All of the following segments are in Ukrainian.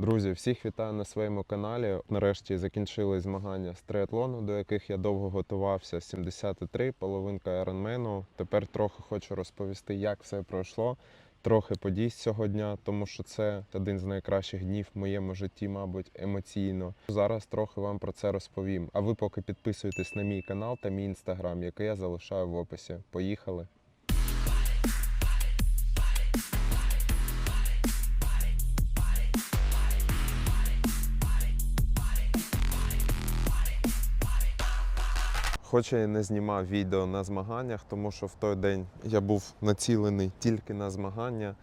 Друзі, всіх вітаю на своєму каналі. Нарешті закінчили змагання з триатлону, до яких я довго готувався. 73, половинка Ironman. Тепер трохи хочу розповісти, як все пройшло. Трохи подій з цього дня, тому що це один з найкращих днів в моєму житті, мабуть, емоційно. Зараз трохи вам про це розповім. А ви поки підписуйтесь на мій канал та мій інстаграм, який я залишаю в описі. Поїхали! Хоч я не знімав відео на змаганнях, тому що в той день я був націлений тільки на змагання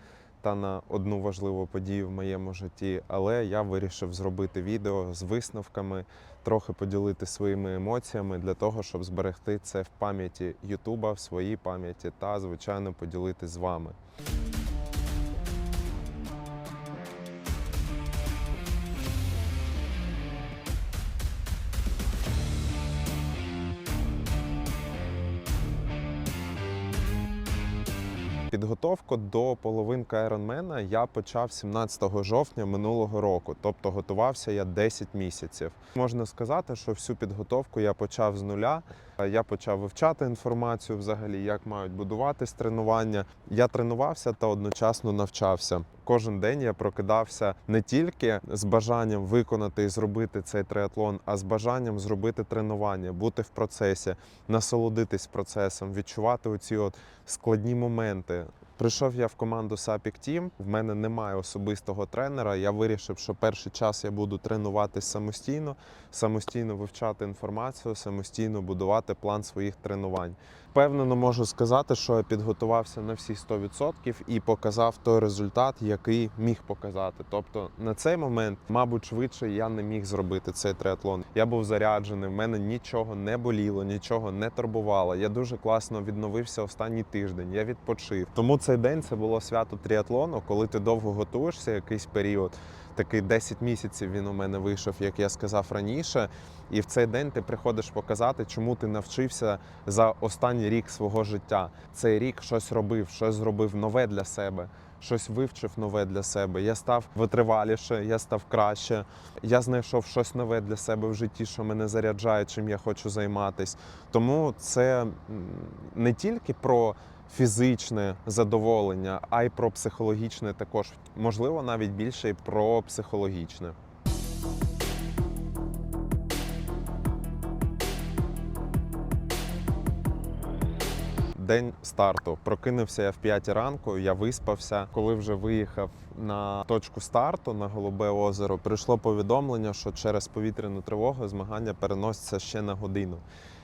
та на одну важливу подію в моєму житті. Але я вирішив зробити відео з висновками, трохи поділити своїми емоціями для того, щоб зберегти це в пам'яті Ютуба, в своїй пам'яті та, звичайно, поділити з вами. Підготовку до половинки Ironman я почав 17 жовтня минулого року, тобто готувався я 10 місяців. Можна сказати, що всю підготовку я почав з нуля. Я почав вивчати інформацію взагалі, як мають будуватись тренування. Я тренувався та одночасно навчався. Кожен день я прокидався не тільки з бажанням виконати і зробити цей триатлон, а з бажанням зробити тренування, бути в процесі, насолодитись процесом, відчувати оці от складні моменти. Прийшов я в команду Сапік. Team, В мене немає особистого тренера. Я вирішив, що перший час я буду тренуватись самостійно, самостійно вивчати інформацію, самостійно будувати план своїх тренувань. Впевнено можу сказати, що я підготувався на всі 100% і показав той результат, який міг показати. Тобто на цей момент, мабуть, швидше я не міг зробити цей триатлон. Я був заряджений, в мене нічого не боліло, нічого не турбувало. Я дуже класно відновився останній тиждень. Я відпочив. Тому цей день це було свято тріатлону, коли ти довго готуєшся якийсь період. Такий 10 місяців він у мене вийшов, як я сказав раніше. І в цей день ти приходиш показати, чому ти навчився за останній рік свого життя. Цей рік щось робив, щось зробив нове для себе, щось вивчив нове для себе. Я став витриваліше, я став краще. Я знайшов щось нове для себе в житті, що мене заряджає, чим я хочу займатись. Тому це не тільки про фізичне задоволення, а й про психологічне також. Можливо, навіть більше і про психологічне. День старту. Прокинувся я в 5 ранку. Я виспався. Коли вже виїхав на точку старту на Голубе озеро, прийшло повідомлення, що через повітряну тривогу змагання переносяться ще на годину.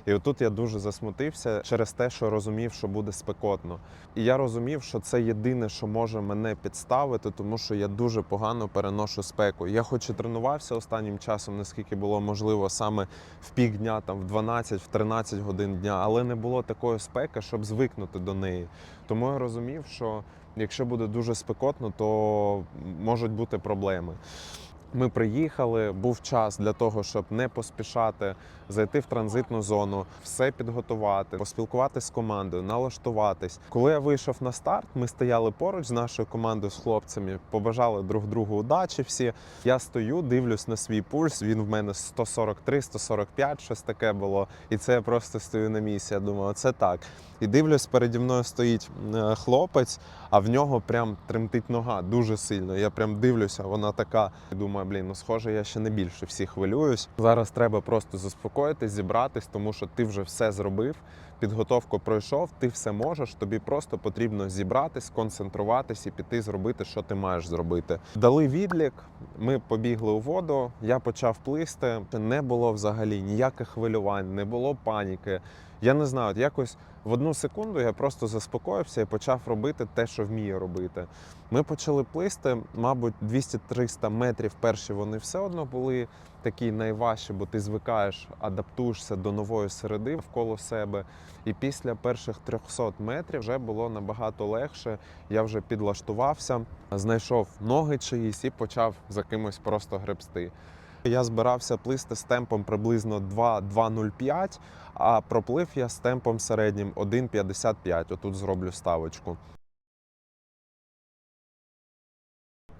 І отут я дуже засмутився через те, що розумів, що буде спекотно. І я розумів, що це єдине, що може мене підставити, тому що я дуже погано переношу спеку. Я хоч і тренувався останнім часом, наскільки було можливо, саме в пік дня, там в 12, в 13 годин дня, але не було такої спеки, щоб звикнути до неї. Тому я розумів, що якщо буде дуже спекотно, то можуть бути проблеми. Ми приїхали, був час для того, щоб не поспішати, зайти в транзитну зону, все підготувати, поспілкуватися з командою, налаштуватись. Коли я вийшов на старт, ми стояли поруч з нашою командою з хлопцями, побажали друг другу удачі. Всі я стою, дивлюсь на свій пульс. Він в мене 143, 145, щось таке було. І це я просто стою на місці. Я думаю, це так. І дивлюсь, переді мною стоїть е, хлопець, а в нього прям тремтить нога дуже сильно. Я прям дивлюся, вона така. І Думаю, блін, ну схоже, я ще не більше всіх хвилююсь. Зараз треба просто заспокоїтись, зібратись, тому що ти вже все зробив. Підготовку пройшов, ти все можеш. Тобі просто потрібно зібратись, сконцентруватись і піти зробити, що ти маєш зробити. Дали відлік, ми побігли у воду. Я почав плисти. Не було взагалі ніяких хвилювань, не було паніки. Я не знаю, от якось в одну секунду я просто заспокоївся і почав робити те, що вмію робити. Ми почали плисти, мабуть, 200-300 метрів перші вони все одно були такі найважчі, бо ти звикаєш, адаптуєшся до нової середи навколо себе. І після перших 300 метрів вже було набагато легше. Я вже підлаштувався, знайшов ноги чиїсь і почав за кимось просто гребсти. Я збирався плисти з темпом приблизно 2-2.05, а проплив я з темпом середнім 1.55. Отут зроблю ставочку.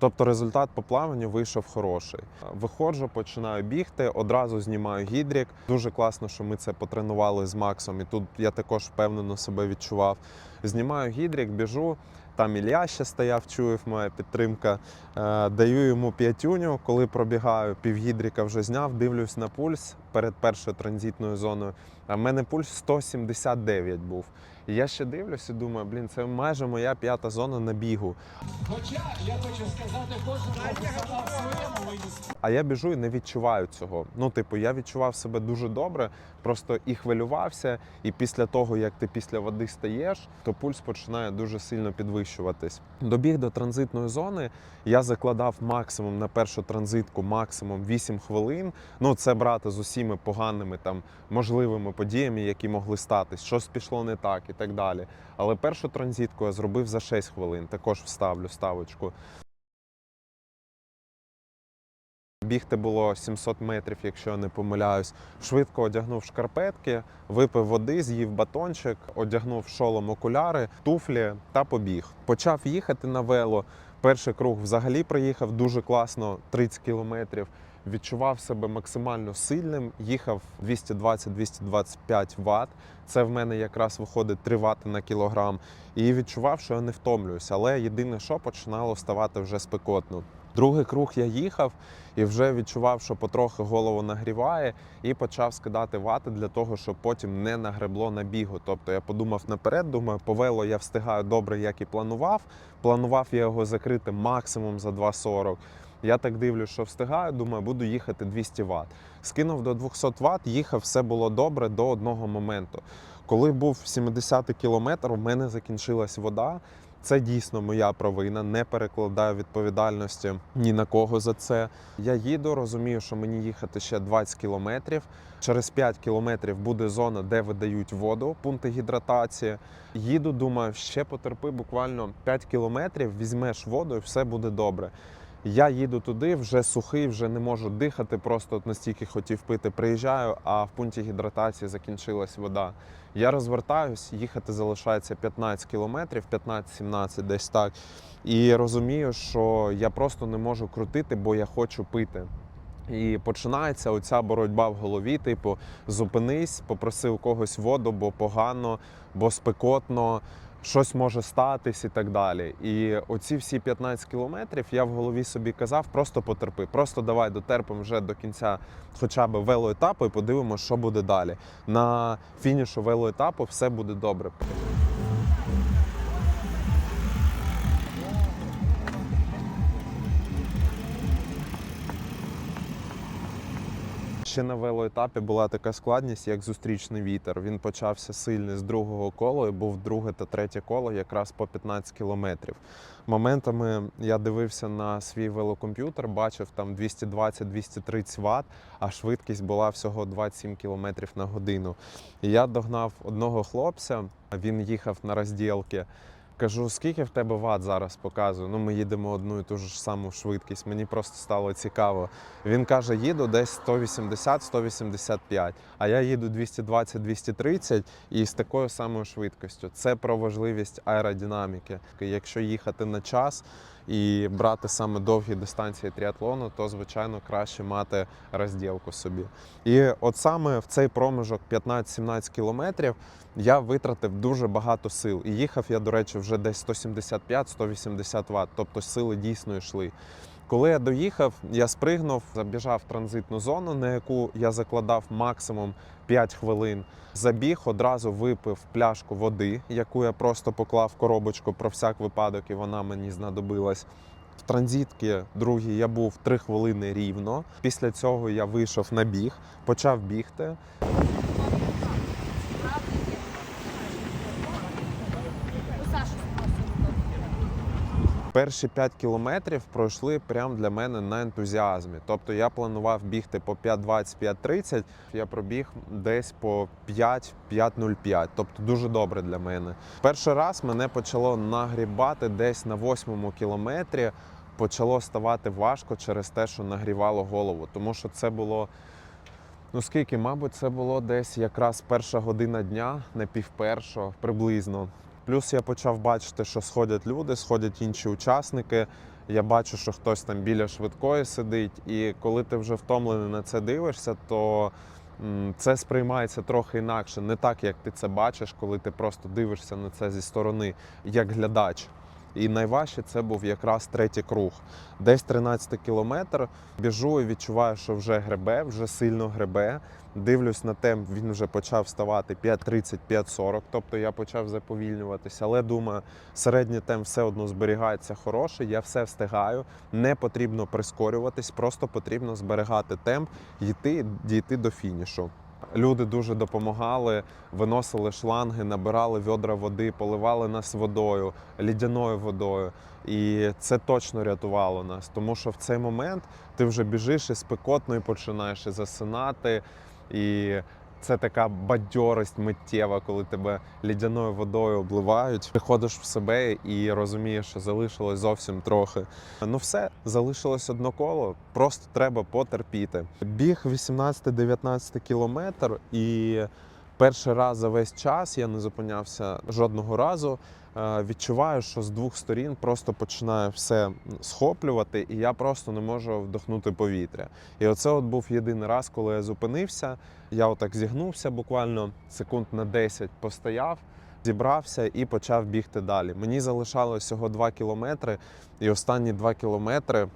Тобто результат по плаванню вийшов хороший. Виходжу, починаю бігти, одразу знімаю гідрік. Дуже класно, що ми це потренували з Максом, і тут я також впевнено себе відчував. Знімаю гідрік, біжу. Там Ілля ще стояв, чуєв моя підтримка. Е, даю йому п'ятюню, коли пробігаю, півгідріка вже зняв, дивлюсь на пульс перед першою транзитною зоною. А в мене пульс 179 був. І я ще дивлюсь і думаю, блін, це майже моя п'ята зона на бігу. Хоча я хочу сказати, кожен. А я біжу і не відчуваю цього. Ну, типу, я відчував себе дуже добре, просто і хвилювався. І після того, як ти після води стаєш, то пульс починає дуже сильно підвищуватись. Добіг до транзитної зони. Я закладав максимум на першу транзитку, максимум 8 хвилин. Ну, це брати з усіми поганими там можливими подіями, які могли статись. Щось пішло не так і так далі. Але першу транзитку я зробив за 6 хвилин. Також вставлю ставочку. Бігти було 700 метрів, якщо я не помиляюсь. Швидко одягнув шкарпетки, випив води, з'їв батончик, одягнув шолом окуляри, туфлі та побіг. Почав їхати на вело. Перший круг взагалі проїхав дуже класно, 30 кілометрів. Відчував себе максимально сильним. Їхав 220-225 Вт. Це в мене якраз виходить 3 Вт на кілограм. І відчував, що я не втомлююсь. Але єдине, що починало ставати вже спекотно. Другий круг я їхав і вже відчував, що потрохи голову нагріває, і почав скидати вати для того, щоб потім не нагребло на бігу. Тобто я подумав наперед, думаю, по вело я встигаю добре, як і планував. Планував я його закрити максимум за 2,40. Я так дивлюсь, що встигаю, думаю, буду їхати 200 Вт. Скинув до 200 Вт, їхав, все було добре до одного моменту. Коли був 70-й кілометр, у мене закінчилась вода. Це дійсно моя провина, не перекладаю відповідальності ні на кого за це. Я їду, розумію, що мені їхати ще 20 кілометрів. Через 5 кілометрів буде зона, де видають воду, пункти гідратації. Їду, думаю, ще потерпи буквально 5 кілометрів, візьмеш воду і все буде добре. Я їду туди, вже сухий, вже не можу дихати, просто настільки хотів пити. Приїжджаю, а в пункті гідратації закінчилась вода. Я розвертаюсь, їхати залишається 15 кілометрів, 15-17 десь так. І розумію, що я просто не можу крутити, бо я хочу пити. І починається оця боротьба в голові, типу, зупинись, попроси у когось воду, бо погано, бо спекотно, щось може статись і так далі. І оці всі 15 кілометрів я в голові собі казав, просто потерпи, просто давай дотерпимо вже до кінця хоча б велоетапу і подивимося, що буде далі. На фінішу велоетапу все буде добре. Ще на велоетапі була така складність, як зустрічний вітер. Він почався сильний з другого кола і був друге та третє коло якраз по 15 кілометрів. Моментами я дивився на свій велокомп'ютер, бачив там 220-230 Вт, а швидкість була всього 27 км на годину. І я догнав одного хлопця, він їхав на розділки. Кажу, скільки в тебе ват зараз показую? Ну, ми їдемо одну і ту ж саму швидкість. Мені просто стало цікаво. Він каже, їду десь 180-185, а я їду 220-230 і з такою самою швидкістю. Це про важливість аеродинаміки. Якщо їхати на час і брати саме довгі дистанції тріатлону, то звичайно краще мати розділку собі. І от саме в цей проміжок 15-17 кілометрів я витратив дуже багато сил. І їхав я, до речі, вже десь 175-180 Вт, тобто сили дійсно йшли. Коли я доїхав, я спригнув, забіжав транзитну зону, на яку я закладав максимум 5 хвилин. Забіг, одразу випив пляшку води, яку я просто поклав в коробочку про всяк випадок, і вона мені знадобилась. В транзитці другій я був 3 хвилини рівно. Після цього я вийшов на біг, почав бігти. Перші 5 кілометрів пройшли прямо для мене на ентузіазмі. Тобто я планував бігти по 5.20-5.30, я пробіг десь по 5-5.05, тобто дуже добре для мене. Перший раз мене почало нагрібати десь на восьмому кілометрі. Почало ставати важко через те, що нагрівало голову, тому що це було. Ну скільки, мабуть, це було десь якраз перша година дня, не півпершого, приблизно. Плюс я почав бачити, що сходять люди, сходять інші учасники. Я бачу, що хтось там біля швидкої сидить, і коли ти вже втомлений на це дивишся, то це сприймається трохи інакше, не так, як ти це бачиш, коли ти просто дивишся на це зі сторони, як глядач. І найважче це був якраз третій круг. Десь 13 кілометр. Біжу і відчуваю, що вже гребе, вже сильно гребе. Дивлюсь на темп, він вже почав ставати 5.30, 5.40, тобто я почав заповільнюватися. Але думаю, середній темп все одно зберігається хороший, я все встигаю. Не потрібно прискорюватись, просто потрібно зберігати темп, йти, дійти до фінішу. Люди дуже допомагали, виносили шланги, набирали відра води, поливали нас водою, лідяною водою. І це точно рятувало нас, тому що в цей момент ти вже біжиш і спекотно і починаєш і засинати. І це така бадьорість миттєва, коли тебе лідяною водою обливають. Приходиш в себе і розумієш, що залишилось зовсім трохи. Ну все, залишилось одно коло, просто треба потерпіти. Біг 18-19 кілометр, і перший раз за весь час я не зупинявся жодного разу. Е, Відчуваю, що з двох сторін просто починає все схоплювати, і я просто не можу вдохнути повітря. І оце от був єдиний раз, коли я зупинився. Я отак зігнувся буквально секунд на 10 постояв, зібрався і почав бігти далі. Мені залишалось всього 2 кілометри, і останні 2 кілометри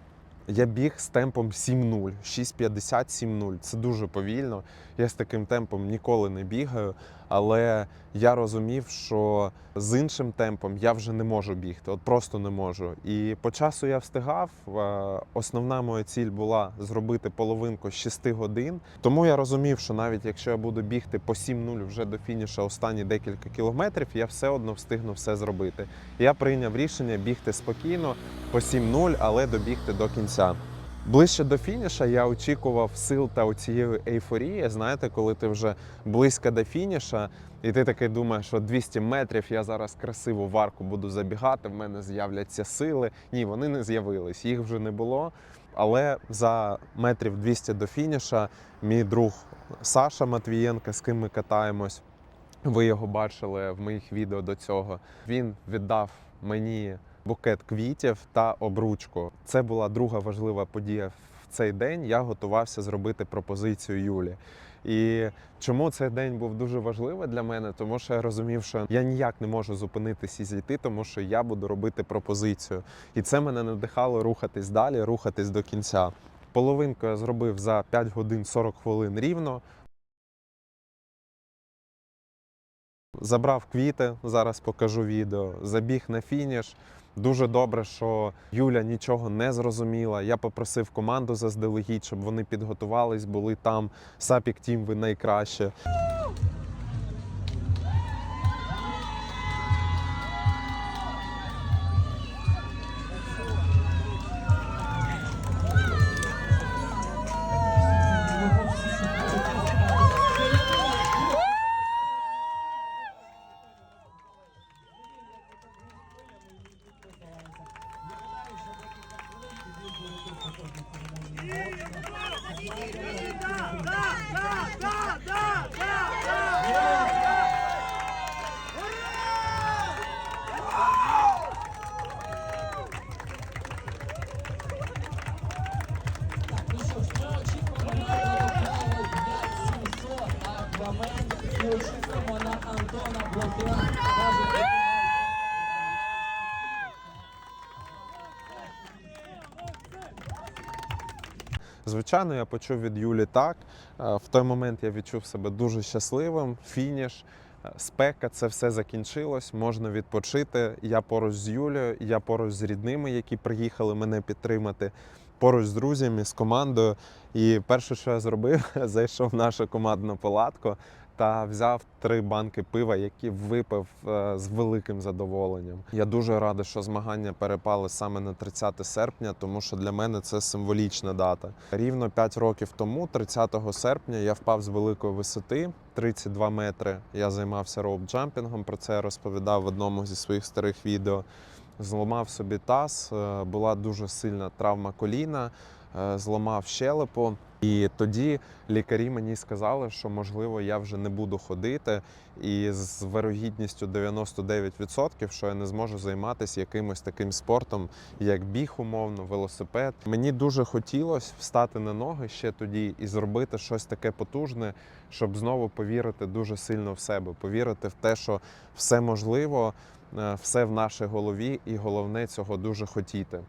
я біг з темпом 7-0, 6.50-7-0. Це дуже повільно. Я з таким темпом ніколи не бігаю, але я розумів, що з іншим темпом я вже не можу бігти, от просто не можу. І по часу я встигав. Е, Основна моя ціль була зробити половинку з 6 годин. Тому я розумів, що навіть якщо я буду бігти по 7-0 вже до фінішу останні декілька кілометрів, я все одно встигну все зробити. Я прийняв рішення бігти спокійно по 7-0, але добігти до кінця. Ближче до фініша я очікував сил та оцієї ейфорії. Знаєте, коли ти вже близько до фініша, і ти такий думаєш, що 200 метрів я зараз красиво в арку буду забігати, в мене з'являться сили. Ні, вони не з'явились, їх вже не було. Але за метрів 200 до фініша мій друг Саша Матвієнко, з ким ми катаємось, ви його бачили в моїх відео до цього. Він віддав мені букет квітів та обручку. Це була друга важлива подія в цей день. Я готувався зробити пропозицію Юлі. І чому цей день був дуже важливий для мене? Тому що я розумів, що я ніяк не можу зупинитись і зійти, тому що я буду робити пропозицію. І це мене надихало рухатись далі, рухатись до кінця. Половинку я зробив за 5 годин 40 хвилин рівно. Забрав квіти, зараз покажу відео. Забіг на фініш. Дуже добре, що Юля нічого не зрозуміла. Я попросив команду заздалегідь, щоб вони підготувались, були там. Сапік Тім, ви найкраще. Аквамен на Антона Блохіна. Звичайно, я почув від Юлі так. Е, В той момент я відчув себе дуже щасливим. Фініш, е, спека, це все закінчилось. Можна відпочити. Я поруч з Юлею, я поруч з рідними, які приїхали мене підтримати. Поруч з друзями, з командою. І перше, що я зробив, зайшов в нашу командну палатку та взяв три банки пива, які випив е, з великим задоволенням. Я дуже радий, що змагання перепали саме на 30 серпня, тому що для мене це символічна дата. Рівно 5 років тому, 30 серпня, я впав з великої висоти 32 метри. Я займався роуп-джампінгом. Про це я розповідав в одному зі своїх старих відео. Зламав собі таз, е, була дуже сильна травма коліна, е, зламав щелепу. І тоді лікарі мені сказали, що можливо я вже не буду ходити, і з вирогідністю 99%, що я не зможу займатися якимось таким спортом, як біг, умовно, велосипед. Мені дуже хотілося встати на ноги ще тоді і зробити щось таке потужне, щоб знову повірити дуже сильно в себе, повірити в те, що все можливо, е, все в нашій голові, і головне цього дуже хотіти.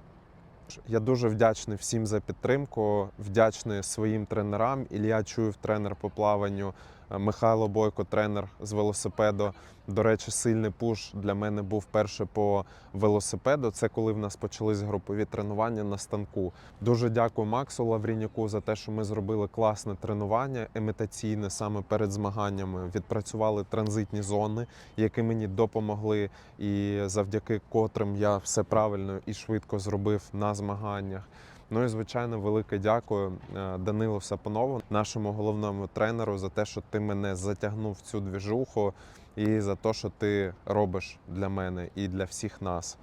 Я дуже вдячний всім за підтримку, вдячний своїм тренерам. Ілля Чуєв, тренер по плаванню, Михайло Бойко, тренер з велосипеду. До речі, сильний пуш для мене був перше по велосипеду. Це коли в нас почались групові тренування на станку. Дуже дякую Максу Лаврінюку за те, що ми зробили класне тренування імітаційне саме перед змаганнями. Відпрацювали транзитні зони, які мені допомогли, і завдяки котрим я все правильно і швидко зробив на змаганнях. Ну і звичайно, велике дякую е, Данилу Сапонову, нашому головному тренеру, за те, що ти мене затягнув в цю двіжуху, і за те, що ти робиш для мене і для всіх нас.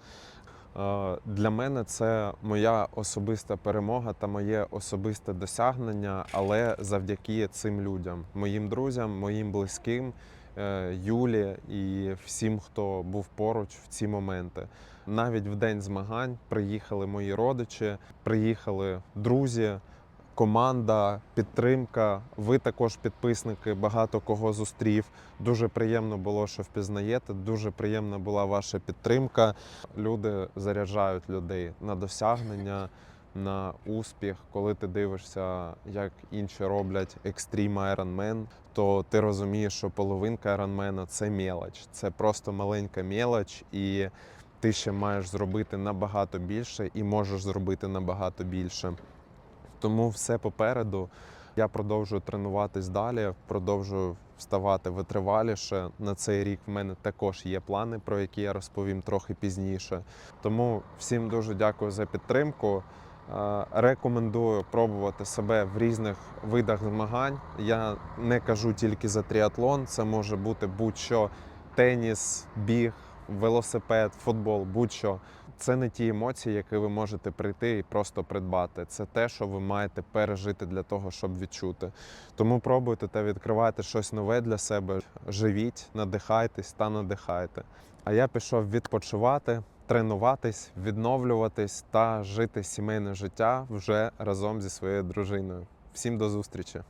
Е, Для мене це моя особиста перемога та моє особисте досягнення, але завдяки цим людям, моїм друзям, моїм близьким, е, Юлі і всім, хто був поруч в ці моменти. Навіть в день змагань приїхали мої родичі, приїхали друзі, команда, підтримка. Ви також підписники, багато кого зустрів. Дуже приємно було, що впізнаєте. Дуже приємна була ваша підтримка. Люди заряджають людей на досягнення, на успіх. Коли ти дивишся, як інші роблять екстрім Ironman, то ти розумієш, що половинка Ironman – це мелоч. Це просто маленька мелоч, і ти ще маєш зробити набагато більше і можеш зробити набагато більше. Тому все попереду. Я продовжую тренуватись далі, продовжую вставати витриваліше. На цей рік в мене також є плани, про які я розповім трохи пізніше. Тому всім дуже дякую за підтримку. Е, Рекомендую пробувати себе в різних видах змагань. Я не кажу тільки за тріатлон, це може бути будь-що теніс, біг, велосипед, футбол, будь-що. Це не ті емоції, які ви можете прийти і просто придбати. Це те, що ви маєте пережити для того, щоб відчути. Тому пробуйте та відкривайте щось нове для себе. Живіть, надихайтесь та надихайте. А я пішов відпочивати, тренуватись, відновлюватись та жити сімейне життя вже разом зі своєю дружиною. Всім до зустрічі!